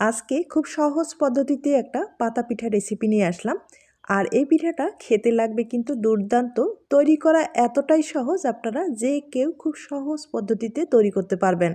আজকে খুব সহজ পদ্ধতিতে একটা পাতা পিঠা রেসিপি নিয়ে আসলাম। আর এই পিঠাটা খেতে লাগবে কিন্তু দুর্দান্ত। তৈরি করা এতটাই সহজ আপনারা যে কেউ খুব সহজ পদ্ধতিতে তৈরি করতে পারবেন।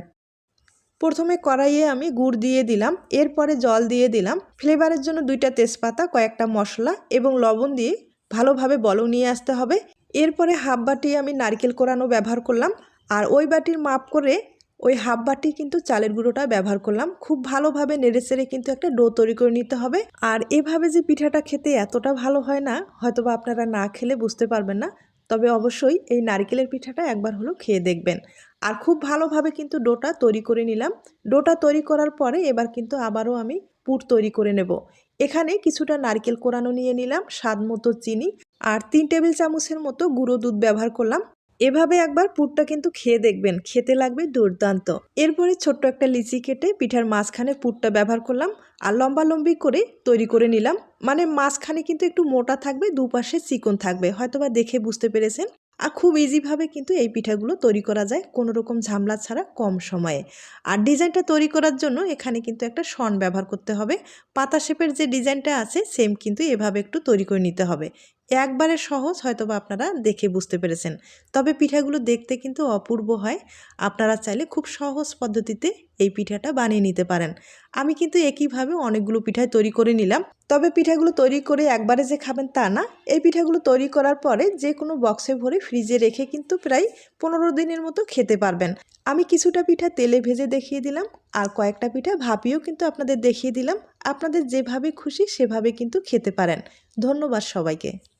প্রথমে কড়াইয়ে আমি গুড় দিয়ে দিলাম, এরপরে জল দিয়ে দিলাম। ফ্লেভারের জন্য দুইটা তেজপাতা, কয়েকটা মশলা এবং লবণ দিয়ে ভালোভাবে বলও নিয়ে আসতে হবে। এরপরে হাফ বাটি আমি নারকেল কোরানো ব্যবহার করলাম। আর ওই বাটির মাপ করে ওই হাফ বাটি কিন্তু চালের গুঁড়োটা ব্যবহার করলাম। খুব ভালোভাবে নেড়ে চেড়ে কিন্তু একটা ডো তৈরি করে নিতে হবে। আর এভাবে যে পিঠাটা খেতে এতটা ভালো হয় না, হয়তোবা আপনারা না খেলে বুঝতে পারবেন না। তবে অবশ্যই এই নারকেলের পিঠাটা একবার হলো খেয়ে দেখবেন। আর খুব ভালোভাবে কিন্তু ডোটা তৈরি করে নিলাম। ডোটা তৈরি করার পরে এবার কিন্তু আবারও আমি পুর তৈরি করে নেব। এখানে কিছুটা নারকেল কোরানো নিয়ে নিলাম, স্বাদ মতো চিনি, আর তিন টেবিল চামচের মতো গুঁড়ো দুধ ব্যবহার করলাম। এভাবে একবার পুরটা কিন্তু খেয়ে দেখবেন, খেতে লাগবে দুর্দান্ত। এরপরে ছোট্ট একটা লিচি কেটে পিঠার মাঝখানে পুরটা ব্যবহার করলাম আর লম্বা লম্বি করে তৈরি করে নিলাম। মানে মাঝখানে কিন্তু একটু মোটা থাকবে, দুপাশে চিকন থাকবে, হয়তোবা দেখে বুঝতে পেরেছেন? আর খুব ইজিভাবে কিন্তু এই পিঠাগুলো তৈরি করা যায়, কোনো রকম ঝামলা ছাড়া কম সময়ে। আর ডিজাইনটা তৈরি করার জন্য এখানে কিন্তু একটা শন ব্যবহার করতে হবে। পাতা শেপের যে ডিজাইনটা আছে সেম কিন্তু এভাবে একটু তৈরি করে নিতে হবে। একবারে সহজ হয়তোবা আপনারা দেখে বুঝতে পেরেছেন। তবে পিঠাগুলো দেখতে কিন্তু অপূর্ব হয়। আপনারা চাইলে খুব সহজ পদ্ধতিতে এই পিঠাটা বানিয়ে নিতে পারেন। আমি কিন্তু একইভাবে অনেকগুলো পিঠাই তৈরি করে নিলাম। তবে পিঠাগুলো তৈরি করে একবারে যে খাবেন তা না। এই পিঠাগুলো তৈরি করার পরে যে কোনো বক্সে ভরে ফ্রিজে রেখে কিন্তু প্রায় পনেরো দিনের মতো খেতে পারবেন। আমি কিছুটা পিঠা তেলে ভেজে দেখিয়ে দিলাম। আর কয়েকটা পিঠা ভাপিয়েও কিন্তু আপনাদের দেখিয়ে দিলাম। আপনাদের যেভাবে খুশি সেভাবে কিন্তু খেতে পারেন। ধন্যবাদ সবাইকে।